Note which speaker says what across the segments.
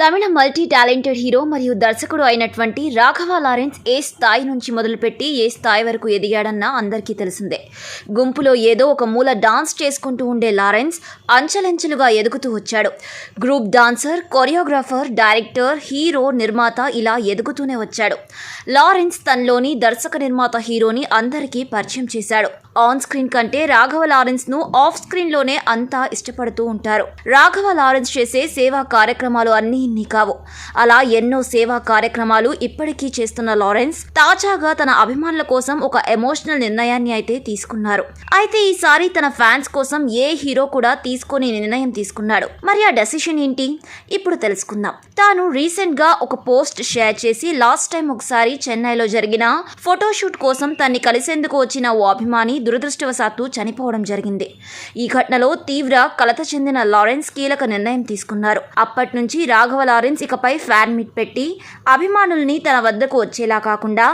Speaker 1: తమిళ multi talented hero మరియు దర్శకుడు అయినటువంటి రాఘవ లారెన్స్ ఏ స్థాయి నుంచి మొదలుపెట్టి ఏ స్థాయి వరకు ఎదిగాడన్న అందరికీ తెలిసిందే. గుంపులో ఏదో ఒక మూల డాన్స్ చేసుకుంటూ ఉండే లారెన్స్ అంచెలంచెలుగా ఎదుగుతూ వచ్చాడు. Group dancer choreographer director hero నిర్మాత ఇలా ఎదుగుతూనే వచ్చాడు. లారెన్స్ తనలోని దర్శక నిర్మాత హీరోని అందరికీ పరిచయం చేశాడు. ఆన్ స్క్రీన్ కంటే రాఘవ లారెన్స్ను ఆఫ్ స్క్రీన్లోనే అంతా ఇష్టపడుతూ ఉంటారు. రాఘవ లారెన్స్ చేసే సేవా కార్యక్రమాలు అన్నీ ఇన్ని కావు అలా ఎన్నో సేవా కార్యక్రమాలు ఇప్పటికీ చేస్తున్న లారెన్స్ తాజాగా తన అభిమానుల కోసం ఒక ఎమోషనల్ నిర్ణయాన్ని అయితే తీసుకున్నారు. అయితే ఈసారి తన ఫ్యాన్స్ కోసం ఏ హీరో కూడా తీసుకునే నిర్ణయం తీసుకున్నాడు. మరి ఆ డెసిషన్ ఏంటి? ఇప్పుడు తెలుసుకుందాం. తాను రీసెంట్గా ఒక పోస్ట్ షేర్ చేసి లాస్ట్ టైం ఒకసారి చెన్నైలో జరిగిన ఫోటోషూట్ కోసం తన్ని కలిసేందుకు వచ్చిన ఓ అభిమాని దురదృష్టవశాత్తు చనిపోవడం జరిగింది. ఈ ఘటనలో తీవ్ర కలత చెందిన లారెన్స్ కీలక నిర్ణయం తీసుకున్నారు. అప్పటి నుంచి రాఘవ లారెన్స్ ఇకపై ఫ్యాన్ మీట్ పెట్టి అభిమానుల్ని తన వద్దకు వచ్చేలా కాకుండా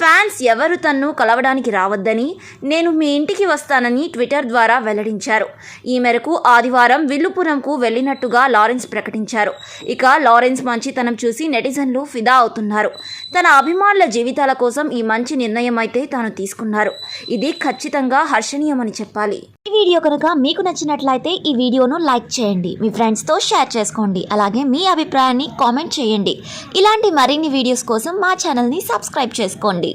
Speaker 1: ఫ్యాన్స్ ఎవరు తన్ను కలవడానికి రావద్దని నేను మీ ఇంటికి వస్తానని ట్విట్టర్ ద్వారా వెల్లడించారు. ఈ మేరకు ఆదివారం విల్లుపురంకు వెళ్ళినట్టుగా లారెన్స్ ప్రకటించారు. ఇక లారెన్స్ మంచితనం చూసి నెటిజన్లు ఫిదా అవుతున్నారు. తన అభిమానుల జీవితాల కోసం ఈ మంచి నిర్ణయం అయితే తాను తీసుకున్నారు. ఇది ఖచ్చితంగా హర్షణీయమని చెప్పాలి.
Speaker 2: వీడియో కనుక మీకు నచ్చినట్లయితే ఈ వీడియోను లైక్ చేయండి. మీ ఫ్రెండ్స్తో షేర్ చేసుకోండి. అలాగే మీ అభిప్రాయాన్ని కామెంట్ చేయండి. ఇలాంటి మరిన్ని వీడియోస్ కోసం మా ఛానల్ని సబ్స్క్రైబ్ చేసుకోండి.